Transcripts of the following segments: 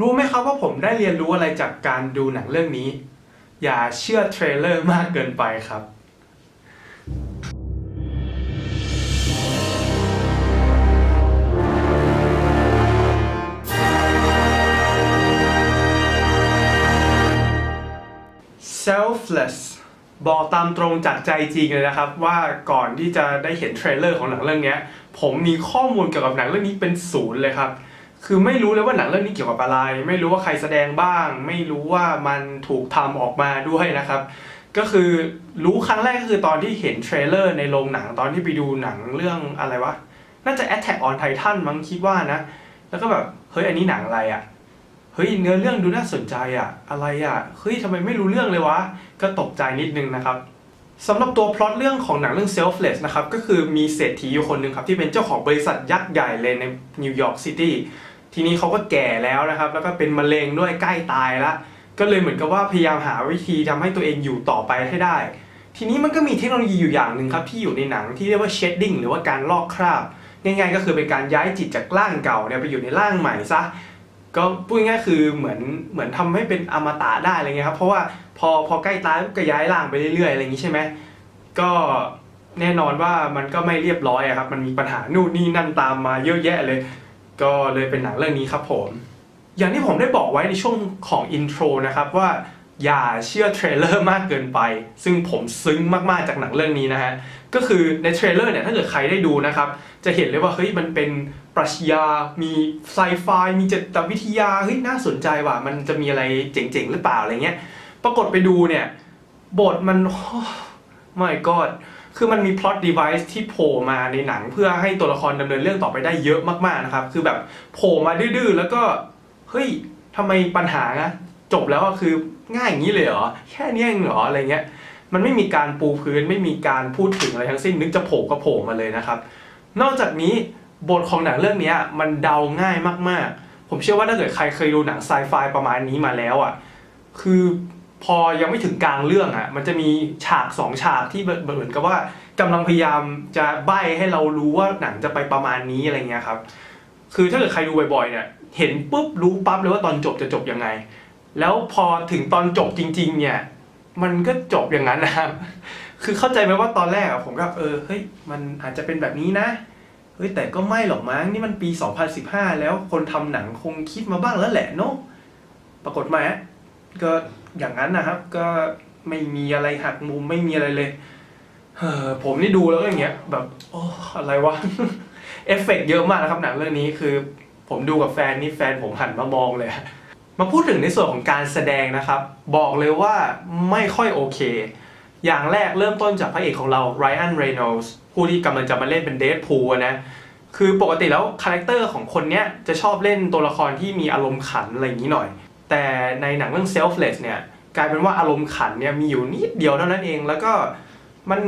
รู้ไหมครับว่าผมได้เรียนรู้อะไรจากการดูหนังเรื่องนี้ อย่าเชื่อเทรลเลอร์มากเกินไปครับ selfless บอกตามตรงจากใจจริงเลยนะครับ ว่าก่อนที่จะได้เห็นเทรลเลอร์ของหนังเรื่องนี้ผมมีข้อมูลเกี่ยวกับหนังเรื่องนี้เป็นศูนย์เลยครับ คือไม่รู้เลยว่าหนังเรื่องนี้เกี่ยวกับอะไร ไม่รู้ว่าใครแสดงบ้าง ไม่รู้ว่ามันถูกทำออกมาด้วยนะครับ ก็คือรู้ครั้งแรกก็คือตอนที่เห็นเทรลเลอร์ในโรงหนังตอนที่ไปดูหนังเรื่องอะไรวะน่าจะ Attack on Titan มั้งคิดว่านะ แล้วก็แบบเฮ้ยอันนี้หนังอะไรอะ่ะเฮ้ยเนื้อเรื่องดูน่าสนใจอะ่ะ อะไรอะ่ะเฮ้ยทำไมไม่รู้เรื่องเลยวะก็ตกใจนิดนึงนะครับสำหรับตัวพล็อตเรื่องของหนังเรื่อง Selfless นะครับ ก็คือมีเศรษฐีอยู่คนหนึ่งครับ ที่เป็นเจ้าของบริษัทยักษ์ใหญ่เลยในนิวยอร์กซิตี้ ทีนี้เขาก็แก่แล้วนะครับ แล้วก็เป็นมะเร็งด้วยใกล้ตายแล้ว ก็เลยเหมือนกับว่าพยายามหาวิธีทำให้ตัวเองอยู่ต่อไปให้ได้ ทีนี้มันก็มีเทคโนโลยีอยู่อย่างหนึ่งครับที่อยู่ในหนังที่เรียกว่า shading หรือว่าการลอกคราบ ง่ายๆ ก็คือเป็นการย้ายจิตจากร่างเก่าเนี่ยไปอยู่ในร่างใหม่ซะก็พูดง่ายๆคือเหมือนเหมือนทำให้เป็นอมตะได้อะไรเงี้ยครับเพราะว่าพอพอใกล้ตายก็ย้ายร่างไปเรื่อยๆอะไรอย่างนี้ใช่ไหมก็แน่นอนว่ามันก็ไม่เรียบร้อยอะครับ มันมีปัญหานู่นนี่นั่นตามมาเยอะแยะเลย ก็เลยเป็นหนังเรื่องนี้ครับผม อย่างที่ผมได้บอกไว้ในช่วงของอินโทรนะครับว่าอย่าเชื่อเทรลเลอร์มากเกินไป ซึ่งผมซึ้งมากๆจากหนังเรื่องนี้นะฮะ ก็คือในเทรลเลอร์เนี่ยถ้าเกิดใครได้ดูนะครับ จะเห็นเลยว่าเฮ้ยมันเป็นปรัชญา มีไซไฟ มีจิตวิทยา เฮ้ยน่าสนใจว่ะ มันจะมีอะไรเจ๋งๆ หรือเปล่าอะไรเงี้ย ปรากฏไปดูเนี่ย บทมันไม่ก็ คือมันมี plot device ที่โผล่มาในหนัง เพื่อให้ตัวละครดำเนินเรื่องต่อไปได้เยอะมากๆนะครับ คือแบบโผล่มาดื้อๆแล้วก็เฮ้ยทำไมปัญหานะจบแล้วอะคือง่ายอย่างนี้เลยเหรอแค่นี้เองเหรออะไรเงี้ยมันไม่มีการปูพื้นไม่มีการพูดถึงอะไรทั้งสิ้นนึกจะโผล่ก็โผล่มาเลยนะครับ นอกจากนี้บทของหนังเรื่องนี้มันเดาง่ายมากๆ ผมเชื่อว่าถ้าเกิดใครเคยดูหนังไซไฟประมาณนี้มาแล้วอะ คือ พอยังไม่ถึงกลางเรื่องอะ มันจะมีฉากสองฉากที่เหมือนกับว่ากำลังพยายามจะใบ้ให้เรารู้ว่าหนังจะไปประมาณนี้อะไรเงี้ยครับ คือถ้าเกิดใครดูบ่อยๆเนี่ยเห็นปุ๊บรู้ปั๊บเลยว่าตอนจบจะจบยังไง แล้วพอถึงตอนจบจริง ๆ เนี่ย มันก็จบอย่างนั้นนะครับ คือเข้าใจไหมว่าตอนแรกอะผมก็เออเฮ้ยมันอาจจะเป็นแบบนี้นะเฮ้ยแต่ก็ไม่หรอกมั้งนี่มันปี 2015 แล้วคนทำหนังคงคิดมาบ้างแล้วแหละเนาะปรากฏมาก็ อย่างนั้นนะครับ ก็ไม่มีอะไรหักมุมไม่มีอะไรเลยเออผมนี่ดูแล้วก็อย่างเงี้ย แบบโอ้อะไรวะ เอฟเฟกต์เยอะมากนะครับหนังเรื่องนี้คือผมดูกับแฟนนี่แฟนผมหันมามองเลย มาพูดถึงในส่วนของการแสดงนะครับ บอกเลยว่าไม่ค่อยโอเค อย่างแรกเริ่มต้นจากพระเอกของเราไรอันเรโนลส์ผู้ที่กำลังจะมาเล่นเป็นเดดพูลนะคือปกติแล้วคาแรคเตอร์ของคนเนี้ยจะชอบเล่นตัวละครที่มีอารมณ์ขันอะไรอย่างนี้หน่อย แต่ในหนังเรื่อง Selfless เนี่ยกลายเป็นว่าอารมณ์ขันเนี่ยมีอยู่นิดเดียวเท่านั้นเอง แล้วก็มัน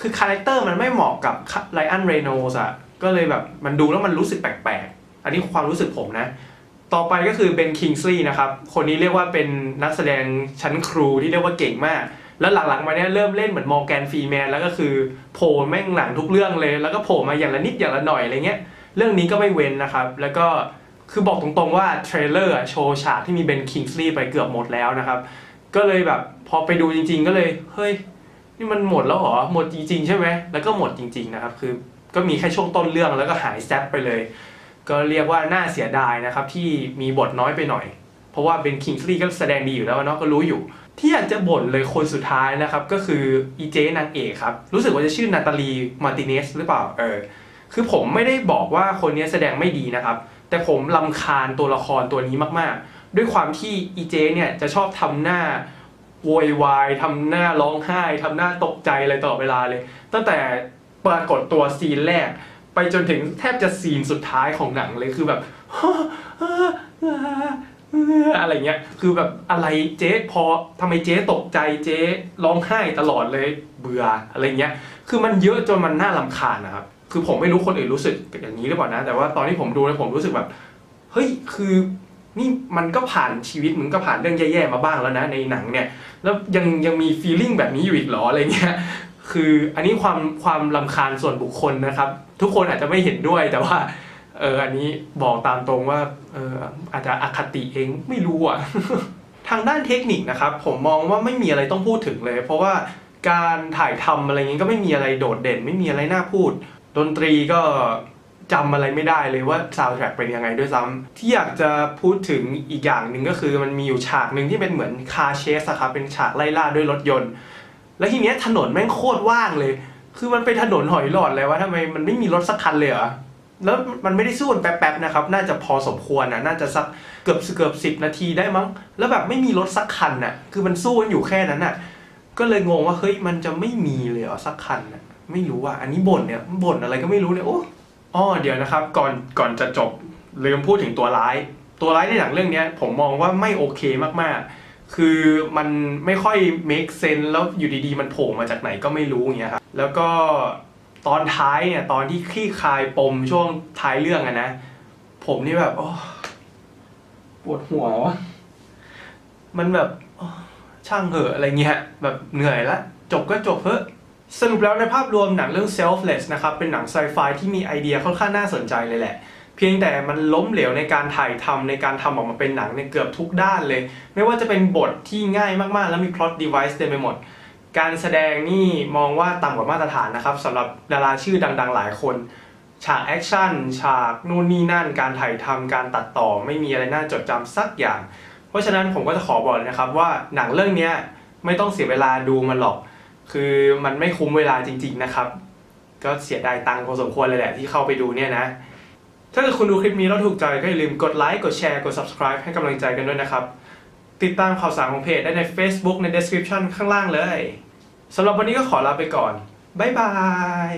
คือคาแรคเตอร์มันไม่เหมาะกับไรอันเรโนส์อะก็เลยแบบมันดูแล้วมันรู้สึกแปลกๆ อันนี้ความรู้สึกผมนะ ต่อไปก็คือเบนคิงส์ลีย์นะครับ คนนี้เรียกว่าเป็นนักแสดงชั้นครูที่เรียกว่าเก่งมาก แล้วหลังๆมาเนี้ยเริ่มเล่นเหมือนมอร์แกนฟรีแมนแล้วก็คือโผล่แม่งหลังทุกเรื่องเลย แล้วก็โผล่มาอย่างละนิดอย่างละหน่อยอะไรเงี้ย เรื่องนี้ก็ไม่เว้นนะครับ แล้วก็ คือบอกตรงๆว่าเทรลเลอร์โชว์ฉากที่มีเบนคิงสลีย์ไปเกือบหมดแล้วนะครับ ก็เลยแบบพอไปดูจริง ๆ ก็เลย เฮ้ย นี่มันหมดแล้วเหรอ หมดจริง ๆ ใช่ไหม แล้วก็หมดจริง ๆ นะครับ คือก็มีแค่ช่วงต้นเรื่องแล้วก็หายแซปไปเลย ก็เรียกว่าน่าเสียดายนะครับที่มีบทน้อยไปหน่อย เพราะว่าเบนคิงสลีย์ก็แสดงดีอยู่แล้วเนาะก็รู้อยู่ ที่อยากจะบ่นเลยคนสุดท้ายนะครับก็คืออีเจนางเอกครับรู้สึกว่าจะชื่อนาตาลีมาร์ติเนสหรือเปล่าเออคือผมไม่ได้บอกว่าคนนี้แสดงไม่ดีนะครับ แต่ผมลำคาญตัวละครตัวนี้มากๆ ด้วยความที่อีเจเนี่ยจะชอบทำหน้าโวยวายทำหน้าร้องไห้ทำหน้าตกใจอะไรตลอดเวลาเลย ตั้งแต่ปรากฏตัวซีนแรก ไปจนถึงแทบจะซีนสุดท้ายของหนังเลยคือแบบอะไรเงี้ย คือแบบอะไรเจ๊พอทำไมเจ๊ตกใจเจ๊ร้องไห้ตลอดเลยเบื่ออะไรเงี้ย คือมันเยอะจนมันน่าลำคาญนะครับ คือผมไม่รู้คนอื่นรู้สึกอย่างนี้หรือเปล่านะ แต่ว่าตอนที่ผมดูแล้วผมรู้สึกแบบเฮ้ยคือนี่มันก็ผ่านชีวิตมึงก็ผ่านเรื่องแย่ๆมาบ้างแล้วนะในหนังเนี่ย แล้วยังยังมีฟีลลิ่งแบบนี้อยู่อีกเหรออะไรเงี้ยคืออันนี้ความความลำคาญส่วนบุคคลนะครับ ทุกคนอาจจะไม่เห็นด้วยแต่ว่าเอออันนี้บอกตามตรงว่าเอออาจจะอคติเองไม่รู้อะทางด้านเทคนิคนะครับผมมองว่าไม่มีอะไรต้องพูดถึงเลย เพราะว่าการถ่ายทำอะไรเงี้ยก็ไม่มีอะไรโดดเด่น ไม่มีอะไรน่าพูด ดนตรีก็จำอะไรไม่ได้เลยว่าซาวด์แทร็กเป็นยังไงด้วยซ้ำที่อยากจะพูดถึงอีกอย่างหนึ่งก็คือมันมีอยู่ฉากหนึ่งที่เป็นเหมือนคาเชสครับเป็นฉากไล่ล่าด้วยรถยนต์ แล้วทีเนี้ยถนนแม่งโคตรว่างเลย คือมันเป็นถนนหอยหลอดเลยว่าทำไมมันไม่มีรถสักคันเลยเหรอแล้วมันไม่ได้สู้กันแป๊บๆนะครับ น่าจะพอสมควรนะน่าจะสักเกือบเกือบสิบนาทีได้มั้ง แล้วแบบไม่มีรถสักคันน่ะ คือมันสู้กันอยู่แค่นั้นน่ะ ก็เลยงงว่าเฮ้ยมันจะไม่มีเลยเหรอสักคันน่ะ ไม่รู้ว่าอันนี้บ่นเนี่ยบ่นอะไรก็ไม่รู้เนี่ยโอ้อ้อเดี๋ยวนะครับ ก่อนก่อนจะจบลืมพูดถึงตัวร้าย ตัวร้ายในหนังเรื่องเนี้ย ผมมองว่าไม่โอเคมากๆ คือมันไม่ค่อย make sense แล้วอยู่ดีๆ มันโผล่มาจากไหนก็ไม่รู้อย่างเงี้ยครับแล้วก็ตอนท้ายเนี่ยตอนที่คลี่คลายปมช่วงท้ายเรื่องอะนะ ผมนี่แบบโอ้ปวดหัววะมันแบบช่างเหอะอะไรเงี้ยแบบเหนื่อยละ จบก็จบเถอะ สรุปแล้วในภาพรวมหนังเรื่อง selfless นะครับเป็นหนังไซไฟที่มีไอเดียค่อนข้างน่าสนใจเลยแหละ เพียงแต่มันล้มเหลวในการถ่ายทำในการทำออกมาเป็นหนังในเกือบทุกด้านเลย ไม่ว่าจะเป็นบทที่ง่ายมากๆ แล้วมี plot device เต็มไปหมด การแสดงนี่มองว่าต่ำกว่ามาตรฐานนะครับสำหรับดาราชื่อดังๆ หลายคน ฉากแอคชั่นฉากนู่นนี่นั่น การถ่ายทำการตัดต่อไม่มีอะไรน่าจดจำสักอย่าง เพราะฉะนั้นผมก็จะขอบอกเลยนะครับว่าหนังเรื่องนี้ไม่ต้องเสียเวลาดูมันหรอก คือมันไม่คุ้มเวลาจริง ๆนะครับ ก็เสียดายตังค์พอสมควรเลยแหละที่เข้าไปดูเนี่ยนะ ถ้าเกิดคุณดูคลิปนี้แล้วถูกใจก็อย่าลืมกดไลค์กดแชร์กด subscribe ให้กำลังใจกันด้วยนะครับ ติดตามข่าวสารของเพจได้ใน Facebook ใน description ข้างล่างเลยสำหรับวันนี้ก็ขอลาไปก่อนบ๊ายบาย